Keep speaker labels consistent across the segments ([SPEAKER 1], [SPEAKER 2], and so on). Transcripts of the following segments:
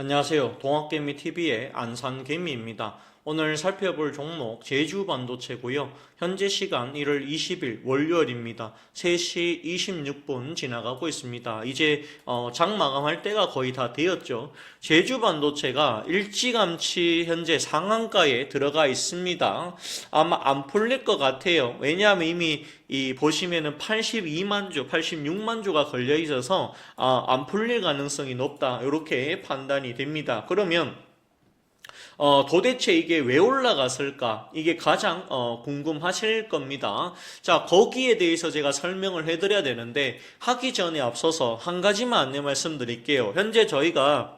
[SPEAKER 1] 안녕하세요. 동학개미TV의 안산개미입니다. 오늘 살펴볼 종목 제주 반도체고요. 현재 시간 1월 20일 월요일입니다. 3시 26분 지나가고 있습니다. 이제 어, 장 마감할 때가 거의 다 되었죠. 제주 반도체가 일찌감치 현재 상한가에 들어가 있습니다. 아마 안 풀릴 것 같아요. 왜냐하면 이미 이 보시면은 82만 주, 86만 주가 걸려 있어서 아, 안 풀릴 가능성이 높다. 이렇게 판단이 됩니다. 그러면 어, 도대체 이게 왜 올라갔을까? 이게 가장 어, 궁금하실 겁니다. 자, 거기에 대해서 제가 설명을 해드려야 되는데 하기 전에 앞서서 한 가지만 안내 말씀드릴게요. 현재 저희가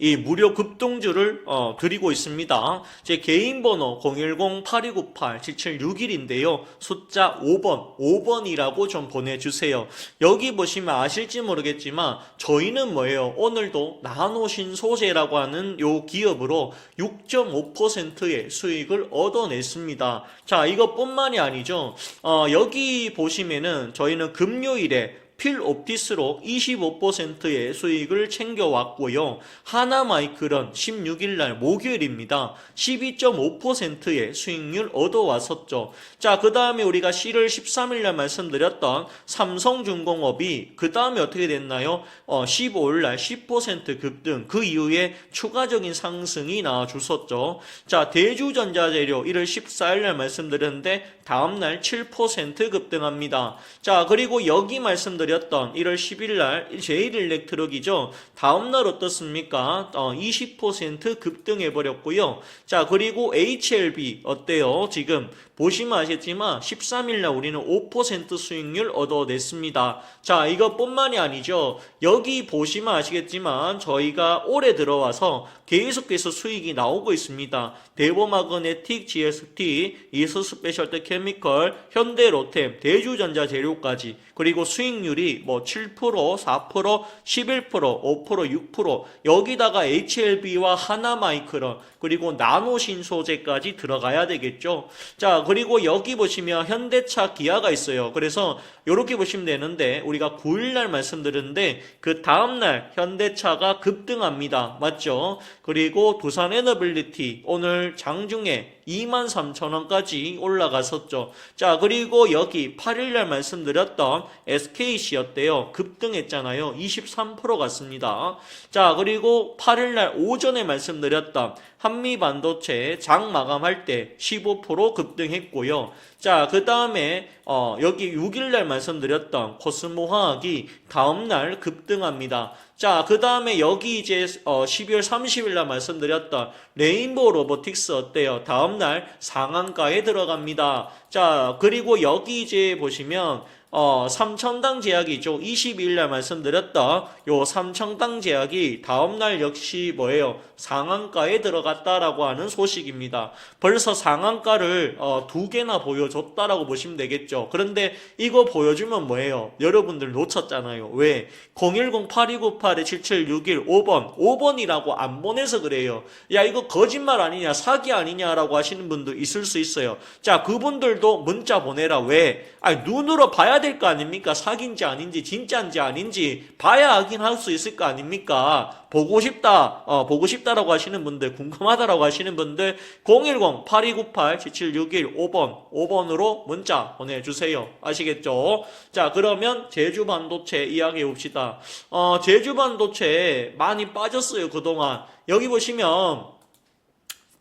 [SPEAKER 1] 이 무료 급동주를 어, 드리고 있습니다. 제 개인 번호 010-8298-7761인데요. 숫자 5번, 5번이라고 좀 보내주세요. 여기 보시면 아실지 모르겠지만 저희는 뭐예요? 오늘도 나노신 소재라고 하는 요 기업으로 6.5%의 수익을 얻어냈습니다. 자, 이것뿐만이 아니죠. 어, 여기 보시면은 저희는 금요일에 필 옵티스로 25%의 수익을 챙겨왔고요. 하나마이크론 16일 날 목요일입니다. 12.5%의 수익률 얻어왔었죠. 자, 그 다음에 우리가 7월 13일 날 말씀드렸던 삼성중공업이 그 다음에 어떻게 됐나요? 어, 15일 날 10% 급등, 그 이후에 추가적인 상승이 나와줬었죠. 자, 대주전자재료 1월 14일 날 말씀드렸는데 다음날 7% 급등합니다. 자, 그리고 여기 말씀드 렸던 1월 10일 날 제일일렉 트럭이죠. 다음 날 어떻습니까? 어, 20% 급등해 버렸고요. 자, 그리고 HLB 어때요? 지금 보시면 아시겠지만 13일 날 우리는 5% 수익률 얻어냈습니다. 자, 이것뿐만이 아니죠. 여기 보시면 아시겠지만 저희가 올해 들어와서 계속해서 수익이 나오고 있습니다. 대보마그네틱, GST, 이스스페셜트 케미컬, 현대로템, 대주전자 재료까지 그리고 수익률이 뭐 7%, 4%, 11%, 5%, 6% 여기다가 HLB와 하나마이크론 그리고 나노신 소재까지 들어가야 되겠죠. 자, 그리고 여기 보시면 현대차 기아가 있어요. 그래서 이렇게 보시면 되는데 우리가 9일 날 말씀드렸는데 그 다음 날 현대차가 급등합니다. 맞죠? 그리고 두산 에너빌리티 오늘 장중에 23,000원까지 올라갔었죠. 자, 그리고 여기 8일날 말씀드렸던 SKC였대요. 급등했잖아요. 23% 갔습니다. 자, 그리고 8일날 오전에 말씀드렸던 한미 반도체 장 마감할 때 15% 급등했고요. 자, 그 다음에 어, 여기 6일날 말씀드렸던 코스모 화학이 다음날 급등합니다. 자, 그 다음에 여기 이제 어, 12월 30일날 말씀드렸던 레인보우 로보틱스 어때요? 다음날 상한가에 들어갑니다. 자, 그리고 여기 이제 보시면 어, 삼청당 제약이 죠. 22일 날 말씀드렸던 요 삼청당 제약이 다음 날 역시 뭐예요? 상한가에 들어갔다라고 하는 소식입니다. 벌써 상한가를 어, 두 개나 보여줬다라고 보시면 되겠죠. 그런데 이거 보여주면 뭐예요? 여러분들 놓쳤잖아요. 왜? 010-8298-7761 5번 5번이라고 안 보내서 그래요. 야 이거 거짓말 아니냐 사기 아니냐라고 하시는 분도 있을 수 있어요. 자 그분들도 문자 보내라. 왜? 아니 눈으로 봐야 될 거 아닙니까? 사기인지 아닌지 진짜인지 아닌지 봐야 확인할 수 있을 거 아닙니까? 보고 싶다, 어, 보고 싶다라고 하시는 분들, 궁금하다라고 하시는 분들, 010-8298-7761 5번, 5번으로 문자 보내주세요. 아시겠죠? 자, 그러면 제주 반도체 이야기해 봅시다. 어, 제주 반도체 많이 빠졌어요, 그동안. 여기 보시면,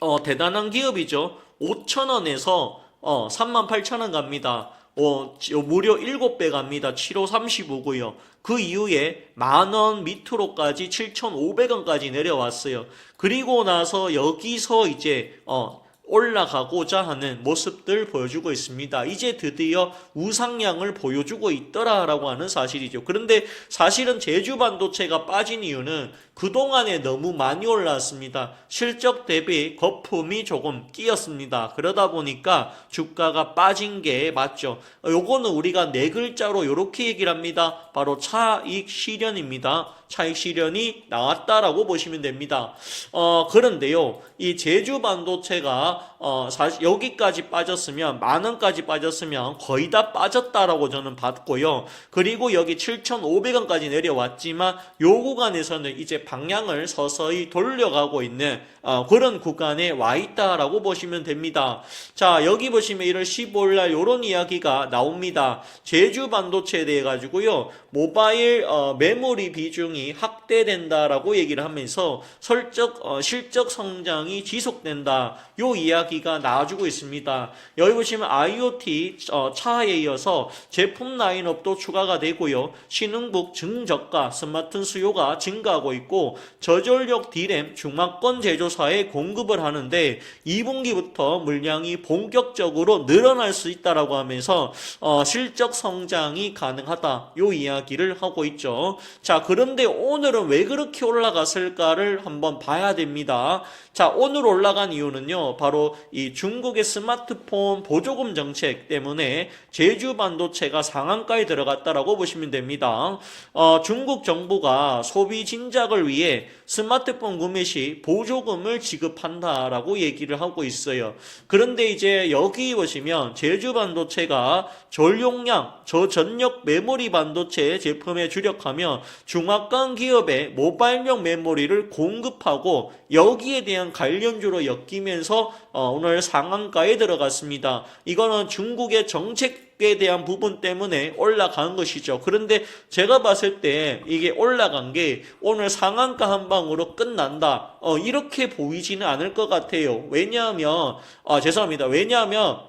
[SPEAKER 1] 어, 대단한 기업이죠. 5천원에서 어, 38,000원 갑니다. 어, 지- 무려 7배 갑니다. 7호 35고요. 그 이후에 만원 밑으로까지 7,500원까지 내려왔어요. 그리고 나서 여기서 이제 어, 올라가고자 하는 모습들 보여주고 있습니다. 이제 드디어 우상향을 보여주고 있더라라고 하는 사실이죠. 그런데 사실은 제주 반도체가 빠진 이유는 그동안에 너무 많이 올라왔습니다. 실적 대비 거품이 조금 끼었습니다. 그러다 보니까 주가가 빠진 게 맞죠. 어, 요거는 우리가 네 글자로 이렇게 얘기를 합니다. 바로 차익 실현입니다. 차익 실현이 나왔다라고 보시면 됩니다. 어, 그런데요, 이 제주 반도체가 어, 사실 여기까지 빠졌으면 만 원까지 빠졌으면 거의 다 빠졌다라고 저는 봤고요. 그리고 여기 7,500원까지 내려왔지만 요 구간에서는 이제 방향을 서서히 돌려가고 있는 어, 그런 구간에 와 있다라고 보시면 됩니다. 자, 여기 보시면 1월 15일 날 요런 이야기가 나옵니다. 제주 반도체에 대해 가지고요. 모바일 어, 메모리 비중이 확대된다라고 얘기를 하면서 설적 어, 실적 성장이 지속된다. 요 이야기 가 나와주고 있습니다. 여기 보시면 IoT 어, 차에 이어서 제품 라인업도 추가가 되고요. 신흥국 증저가 스마트 수요가 증가하고 있고 저전력 D램 중화권 제조사에 공급을 하는데 2분기부터 물량이 본격적으로 늘어날 수 있다라고 하면서 어, 실적 성장이 가능하다. 요 이야기를 하고 있죠. 자, 그런데 오늘은 왜 그렇게 올라갔을까를 한번 봐야 됩니다. 자, 오늘 올라간 이유는요. 바로 이 중국의 스마트폰 보조금 정책 때문에 제주 반도체가 상한가에 들어갔다라고 보시면 됩니다. 어, 중국 정부가 소비 진작을 위해 스마트폰 구매 시 보조금을 지급한다라고 얘기를 하고 있어요. 그런데 이제 여기 보시면 제주 반도체가 전용량, 저전력 메모리 반도체 제품에 주력하며 중화권 기업의 모바일용 메모리를 공급하고 여기에 대한 관련주로 엮이면서 어, 오늘 상한가에 들어갔습니다. 이거는 중국의 정책에 대한 부분 때문에 올라간 것이죠. 그런데 제가 봤을 때 이게 올라간 게 오늘 상한가 한 방으로 끝난다. 어, 이렇게 보이지는 않을 것 같아요. 왜냐하면 아, 죄송합니다. 왜냐하면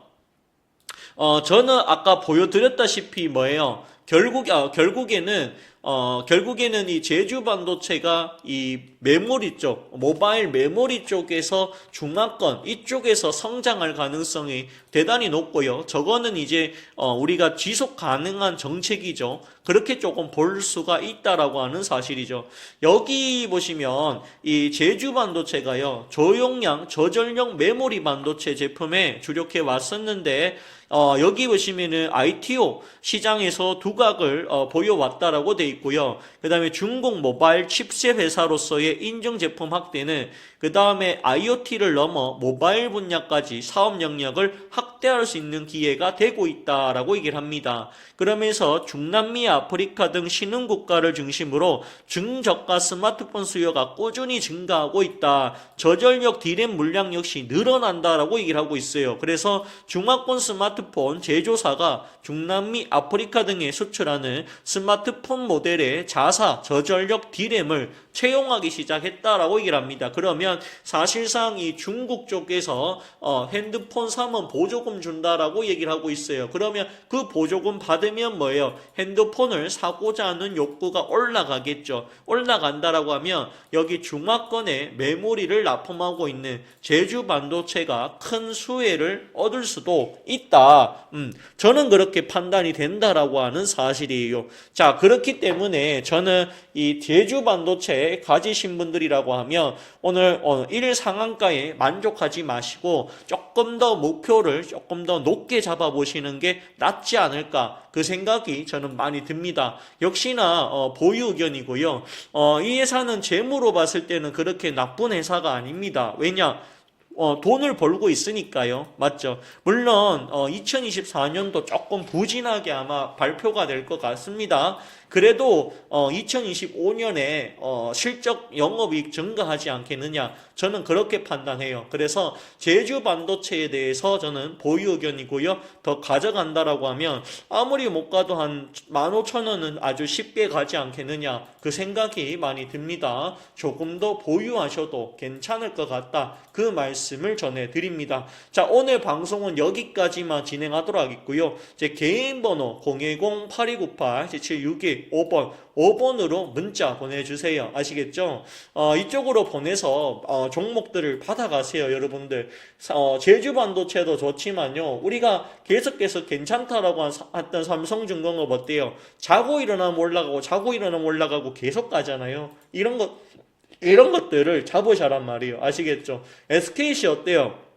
[SPEAKER 1] 어, 저는 아까 보여드렸다시피 뭐예요? 결국, 아, 결국에는, 어, 결국에는 이 제주 반도체가 이 메모리 쪽, 모바일 메모리 쪽에서 중화권, 이쪽에서 성장할 가능성이 대단히 높고요. 저거는 이제, 어, 우리가 지속 가능한 정책이죠. 그렇게 조금 볼 수가 있다라고 하는 사실이죠. 여기 보시면 이 제주 반도체가요, 저용량, 저전력 메모리 반도체 제품에 주력해 왔었는데, 어, 여기 보시면은 ITO 시장에서 두각을 어, 보여왔다라고 돼 있고요. 그 다음에 중국 모바일 칩셋 회사로서의 인증 제품 확대는 그 다음에 IoT를 넘어 모바일 분야까지 사업 영역을 확대할 수 있는 기회가 되고 있다라고 얘기를 합니다. 그러면서 중남미, 아프리카 등 신흥 국가를 중심으로 중저가 스마트폰 수요가 꾸준히 증가하고 있다. 저전력 D램 물량 역시 늘어난다라고 얘기를 하고 있어요. 그래서 중화권 스마트폰 제조사가 중남미, 아프리카 등에 수출하는 스마트폰 모델 의 자사 저전력 D램을 채용하기 시작했다라고 얘기를 합니다. 그러면 사실상 이 중국 쪽에서 어, 핸드폰 사면 보조금 준다라고 얘기를 하고 있어요. 그러면 그 보조금 받으면 뭐예요? 핸드폰을 사고자 하는 욕구가 올라가겠죠. 올라간다라고 하면 여기 중화권에 메모리를 납품하고 있는 제주 반도체가 큰 수혜를 얻을 수도 있다. 음, 저는 그렇게 판단이 된다라고 하는 사실이에요. 자, 그렇기 때문에 저는 이 제주 반도체 가지신 분들이라고 하면 오늘 어, 1 상한가에 만족하지 마시고 조금 더 목표를 조금 더 높게 잡아보시는 게 낫지 않을까 그 생각이 저는 많이 듭니다. 역시나 어, 보유 의견이고요. 어, 이 회사는 재무로 봤을 때는 그렇게 나쁜 회사가 아닙니다. 왜냐? 어, 돈을 벌고 있으니까요. 맞죠? 물론, 어, 2024년도 조금 부진하게 아마 발표가 될 것 같습니다. 그래도, 어, 2025년에, 어, 실적 영업이익 증가하지 않겠느냐. 저는 그렇게 판단해요. 그래서 제주 반도체에 대해서 저는 보유 의견이고요. 더 가져간다라고 하면 아무리 못 가도 한 15,000원은 아주 쉽게 가지 않겠느냐. 그 생각이 많이 듭니다. 조금 더 보유하셔도 괜찮을 것 같다. 그 말씀 을 전해드립니다. 자, 오늘 방송은 여기까지만 진행하도록 하겠고요. 제 개인 번호 010-8298-7762-5번 5번으로 문자 보내주세요. 아시겠죠? 어, 이쪽으로 보내서 어, 종목들을 받아가세요, 여러분들. 어, 제주 반도체도 좋지만요. 우리가 계속해서 괜찮다라고 한, 했던 삼성중공업 어때요? 자고 일어나면 올라가고 자고 일어나면 올라가고 계속 가잖아요. 이런 것 이런 것들을 잡으셔란 말이에요. 아시겠죠? SKC 어때요?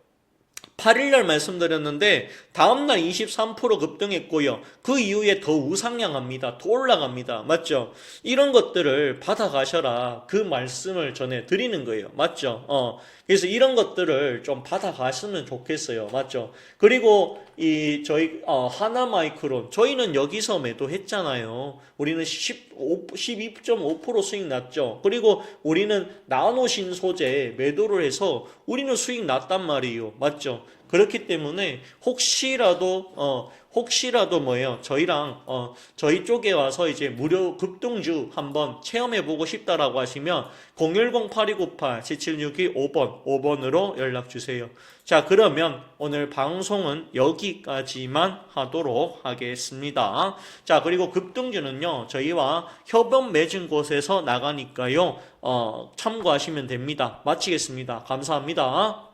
[SPEAKER 1] 8일날 말씀드렸는데 다음날 23% 급등했고요. 그 이후에 더 우상향합니다. 더 올라갑니다. 맞죠? 이런 것들을 받아가셔라. 그 말씀을 전해 드리는 거예요. 맞죠? 어. 그래서 이런 것들을 좀 받아가시면 좋겠어요. 맞죠? 그리고 이 저희 어, 하나 마이크론 저희는 여기서 매도했잖아요. 우리는 15, 12.5% 수익 났죠. 그리고 우리는 나노 신 소재 매도를 해서 우리는 수익 났단 말이에요. 맞죠? 그렇기 때문에 혹시라도 어 혹시라도 뭐예요 저희랑 어 저희 쪽에 와서 이제 무료 급등주 한번 체험해 보고 싶다라고 하시면 010-8298-7762 5번 5번으로 연락 주세요. 자 그러면 오늘 방송은 여기까지만 하도록 하겠습니다. 자 그리고 급등주는요 저희와 협업 맺은 곳에서 나가니까요 어 참고하시면 됩니다. 마치겠습니다. 감사합니다.